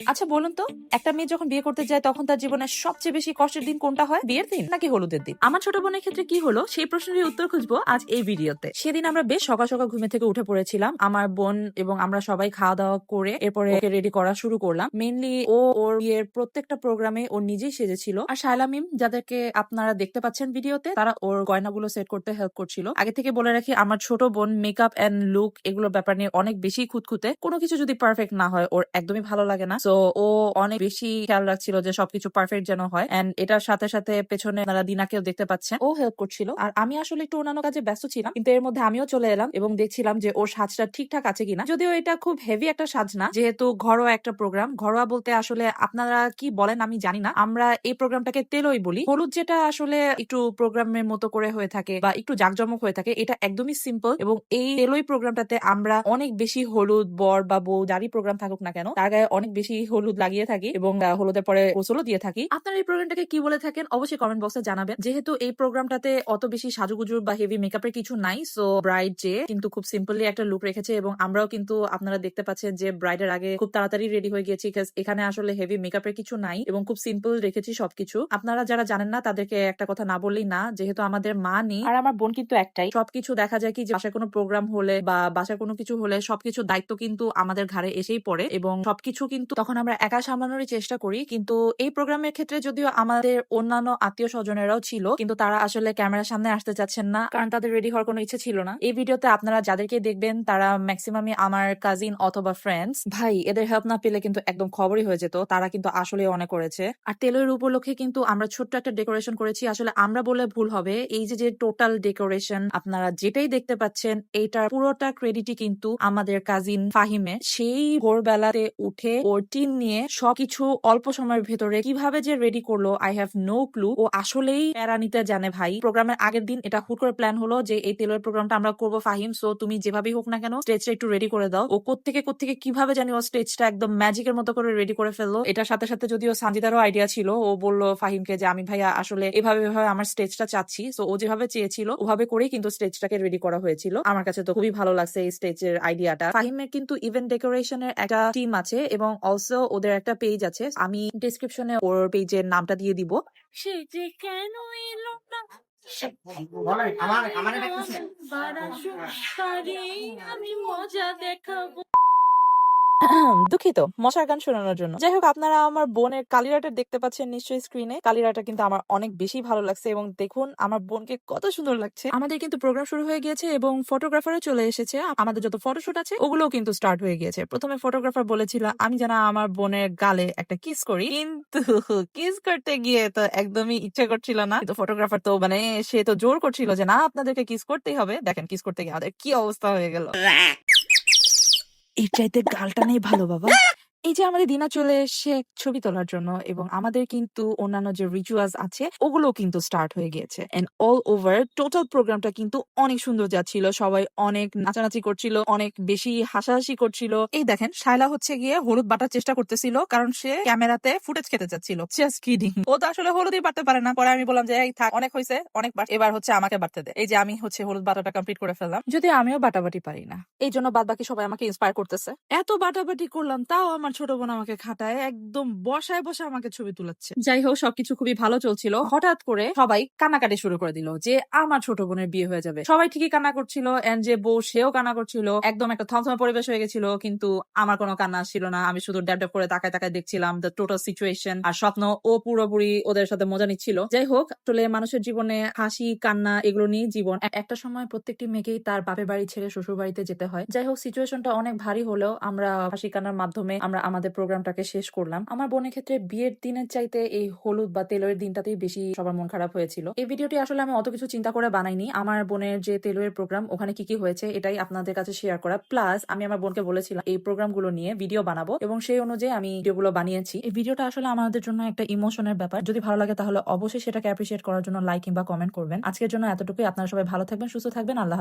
আচ্ছা বলুন তো, একটা মেয়ে যখন বিয়ে করতে যায়, তখন তার জীবনের সবচেয়ে বেশি কষ্টের দিন কোনটা হয়? বিয়ের দিন নাকি হলুদের দিন? আমার ছোট বোনের ক্ষেত্রে কি হলো? সেই প্রশ্নের উত্তর খুঁজবো আজ এই ভিডিওতে। সেদিন আমরা বেশ সকাল সকাল ঘুমে থেকে উঠে পড়েছিলাম। আমার বোন এবং আমরা সবাই খাওয়া দাওয়া করে এরপরে রেডি করা শুরু করলাম। মেনলি ও ওর বিয়ের প্রত্যেকটা প্রোগ্রামে ও নিজেই সেজেছিল। আর শায়লা মিম যাদেরকে আপনারা দেখতে পাচ্ছেন ভিডিওতে, তারা ওর গয়নাগুলো সেট করতে হেল্প করছিল। আগে থেকে বলে রাখি, আমার ছোট বোন মেকআপ এন্ড লুক এগুলোর ব্যাপার নিয়ে অনেক বেশি খুঁতখুঁতে। কোনো কিছু যদি পারফেক্ট না হয়, ওর একদমই ভালো লাগে না। তো ও অনেক বেশি খেয়াল রাখছিল যে সবকিছু পারফেক্ট যেন হয়। এন্ড এটার সাথে সাথে পেছনে আপনারা দিনাকেও দেখতে পাচ্ছেন। ও হেল্প করছিল। আর আমি আসলে একটু অন্যান্য কাজে ব্যস্ত ছিলাম, কিন্তু এর মধ্যে আমিও চলে এলাম এবং দেখছিলাম যে ওর সাজটা ঠিকঠাক আছে কিনা। যদিও এটা খুব হেভি একটা সাজ না, যেহেতু ঘরোয়া একটা প্রোগ্রাম ঘরোয়া বলতে আসলে আপনারা কি বলেন আমি জানি না। আমরা এই প্রোগ্রামটাকে তেলই বলি। হলুদ যেটা আসলে একটু প্রোগ্রামের মতো করে হয়ে থাকে বা একটু জাকজমক হয়ে থাকে, এটা একদমই সিম্পল এবং এই তেলই প্রোগ্রামটাতে আমরা অনেক বেশি হলুদ, বর বা বউ যারই প্রোগ্রাম থাকুক না কেন, তার গায়ে অনেক বেশি হলুদ লাগিয়ে থাকি এবং হলুদের পরে গোসলও দিয়ে থাকি। আপনারা এই প্রোগ্রামটাকে কি বলে থাকেন? অবশ্যই কমেন্ট বক্সে জানাবেন। যেহেতু এই প্রোগ্রামটাতে অত বেশি সাজুগুজুর বা হেভি মেকআপের কিছু নাই সো ব্রাইড যে কিন্তু খুব সিম্পলি একটা লুক রেখেছে এবং আমরাও কিন্তু আপনারা দেখতে পাচ্ছেন যে ব্রাইডের আগে খুব তাড়াতাড়ি রেডি হয়ে গিয়েছি এখানে আসলে হেভি মেকআপের কিছু নাই এবং খুব সিম্পল রেখেছি সবকিছু। আপনারা যারা জানেন না তাদেরকে একটা কথা না বললেই না যেহেতু আমাদের মা নেই। আর আমার বোন কিন্তু একটাই। সবকিছু দেখা যায় কি যে বাসায় কোনো প্রোগ্রাম হলে বা বাসায় কোনো কিছু হলে সবকিছু দায়িত্ব কিন্তু আমাদের ঘাড়ে এসেই পড়ে এবং সবকিছু কিন্তু তখন আমরা একা সামলানোরই চেষ্টা করি, কিন্তু এই প্রোগ্রামের ক্ষেত্রে যদিও আমাদের অন্যান্য আত্মীয় স্বজনেরাও ছিল, কিন্তু তারা আসলে ক্যামেরার সামনে আসতে চাচ্ছেন না, কারণ তাদের রেডি হওয়ার কোনো ইচ্ছে ছিল না। এই ভিডিওতে আপনারা যাদেরকে দেখবেন, তারা ম্যাক্সিমামই আমার কাজিন অথবা ফ্রেন্ডস ভাই, এদের হেল্প না পেলে কিন্তু একদম খবরই হয়ে যেত, তারা কিন্তু আসলে অনেক করেছে। আর তেলের উপলক্ষে কিন্তু আমরা ছোট্ট একটা ডেকোরেশন করেছি, আসলে আমরা বলে ভুল হবে, এই যে যে টোটাল ডেকোরেশন আপনারা যেটাই দেখতে পাচ্ছেন, এইটার পুরোটা ক্রেডিটই কিন্তু আমাদের কাজিন ফাহিমে। সেই ভোরবেলাতে উঠে ওর টিম নিয়ে সবকিছু অল্প সময়ের ভেতরে কীভাবে যে রেডি করল আই হ্যাভ নো ক্লু ও আসলেই প্যারা নিতে জানে ভাই। প্রোগ্রামের আগের দিন এটা হুট করে প্ল্যান হলো যে এই তেলের প্রোগ্রামটা আমরা করব ফাহিম। সো তুমি যেভাবেই হোক না কেন স্টেজটা একটু রেডি করে দাও। ও কোত্থেকে কোত্থেকে কীভাবে জানি ও স্টেজটা একদম ম্যাজিকের মতো করে রেডি করে ফেলল। এটার সাথে সাথে যদিও সানজিদারও আইডিয়া ছিল, ও বলল ফাহিমকে যে, আমি ভাইয়া আসলে এভাবে এভাবে আমার স্টেজটা চাচ্ছি। সো ও যেভাবে চেয়েছিল, ওভাবে করেই কিন্তু স্টেজটাকে রেডি করা হয়েছিল। আমার কাছে তো খুবই ভালো লাগছে এই স্টেজের আইডিয়াটা ফাহিমের কিন্তু ইভেন্ট ডেকোরেশনের একটা টিম আছে এবং অলসো ওদের একটা পেজ আছে আমি ডিসক্রিপশনে ওর পেজের নামটা দিয়ে দিব সে যে কেন এলো না আমি মজা দেখাবো দুঃখিত, মশার গান শোনানোর জন্য। যাই হোক আপনারা আমার বোনের কালিরাটা দেখতে পাচ্ছেন নিশ্চয়ই স্ক্রিনে কালিরাটা কিন্তু আমার অনেক বেশি ভালো লাগছে এবং দেখুন, আমার বোনকে কত সুন্দর লাগছে। আমাদের কিন্তু প্রোগ্রাম শুরু হয়ে গিয়েছে এবং ফটোগ্রাফারও চলে এসেছে। আমাদের যত ফটোশুট আছে, ওগুলোও কিন্তু স্টার্ট হয়ে গিয়েছে। প্রথমে ফটোগ্রাফার বলেছিল, আমি যেন আমার বোনের গালে একটা কিস করি। কিন্তু কিস করতে গিয়ে তো একদমই ইচ্ছে করছিল না। কিন্তু ফটোগ্রাফার তো মানে সে তো জোর করছিল যে, না, আপনাদেরকে কিস করতেই হবে। দেখেন কিস করতে গিয়ে আমাদের কি অবস্থা হয়ে গেল। এর চাইতে গালটা নেই ভালো বাবা। এই যে আমাদের দিনা চলে এসে ছবি তোলার জন্য এবং আমাদের কিন্তু অন্যান্য যে রিচুয়ালস আছে ওগুলো কিন্তু স্টার্ট হয়ে গিয়েছে এন্ড অল ওভার টোটাল প্রোগ্রামটা কিন্তু অনেক সুন্দর যাচ্ছিল। সবাই অনেক নাচানাচি করছিল, অনেক বেশি হাসাহাসি করছিল। এই দেখেন, শায়লা হচ্ছে গিয়ে হলুদ বাটার চেষ্টা করতেছিল কারণ সে ক্যামেরাতে ফুটেজ খেতে চাচ্ছিল জাস্ট কিডিং ও তো আসলে হলুদই বাটতে পারে না। পরে আমি বললাম যে, এই থাক, অনেক হয়েছে, অনেক বার এবার হচ্ছে আমাকে বাড়তে দে। এই যে আমি হচ্ছে হলুদ বাটাটা কমপ্লিট করে ফেললাম। যদি আমিও বাটাবাটি পারি না। এই জন্য বাদ বাকি সবাই আমাকে ইন্সপায়ার করতেছে। এত বাটাবাটি করলাম, তাও আমার ছোট বোন আমাকে খাটায়, একদম বসায় বসে আমাকে ছবি তুলাচ্ছে। যাই হোক, সবকিছু খুবই ভালো চলছিল। হঠাৎ করে সবাই কান্নাকাটি শুরু করে দিল যে, আমার ছোট বোনের বিয়ে হয়ে যাবে। সবাই ঠিকই কান্না করছিল এন্ড যে বউ, সেও কান্না করছিল। একদম একটা থমথমে পরিবেশ হয়ে গেছিল, কিন্তু আমার কোনো কান্না ছিল না। আমি শুধু ড্যাব ড্যাব করে তাকায় তাকায় দেখছিলাম দ্য টোটাল সিচুয়েশন আর স্বপ্ন ও পুরোপুরি ওদের সাথে মজা নিচ্ছিল। যাই হোক, আসলে মানুষের জীবনে হাসি, কান্না এগুলো নিয়ে জীবন। একটা সময় প্রত্যেকটি মেয়েকেই তার বাপের বাড়ি ছেড়ে শ্বশুর বাড়িতে যেতে হয়। যাই হোক সিচুয়েশনটা অনেক ভারী হলেও আমরা হাসি কান্নার মাধ্যমে আমরা আমাদের প্রোগ্রামটাকে শেষ করলাম। আমার বোনের ক্ষেত্রে বিয়ের দিনের চাইতে এই হলুদ বা তেলের দিনটাতেই বেশি সবার মন খারাপ হয়েছিল। এই ভিডিওটি আসলে আমি অত কিছু চিন্তা করে বানাইনি। আমার বোনের যে তেলের প্রোগ্রাম, ওখানে কি কি হয়েছে এটাই আপনাদের কাছে শেয়ার করা। প্লাস আমি আমার বোনকে বলেছিলাম, এই প্রোগ্রামগুলো নিয়ে ভিডিও বানাবো এবং সেই অনুযায়ী আমি ভিডিওগুলো বানিয়েছি। এই ভিডিওটা আসলে আমাদের জন্য একটা ইমোশনের ব্যাপার। যদি ভালো লাগে তাহলে অবশ্যই সেটাকে অ্যাপ্রিসিয়েট করার জন্য লাইক কিংবা কমেন্ট করবেন। আজকের জন্য এতটুকুই। আপনারা সবাই ভালো থাকবেন, সুস্থ থাকবেন। আল্লাহ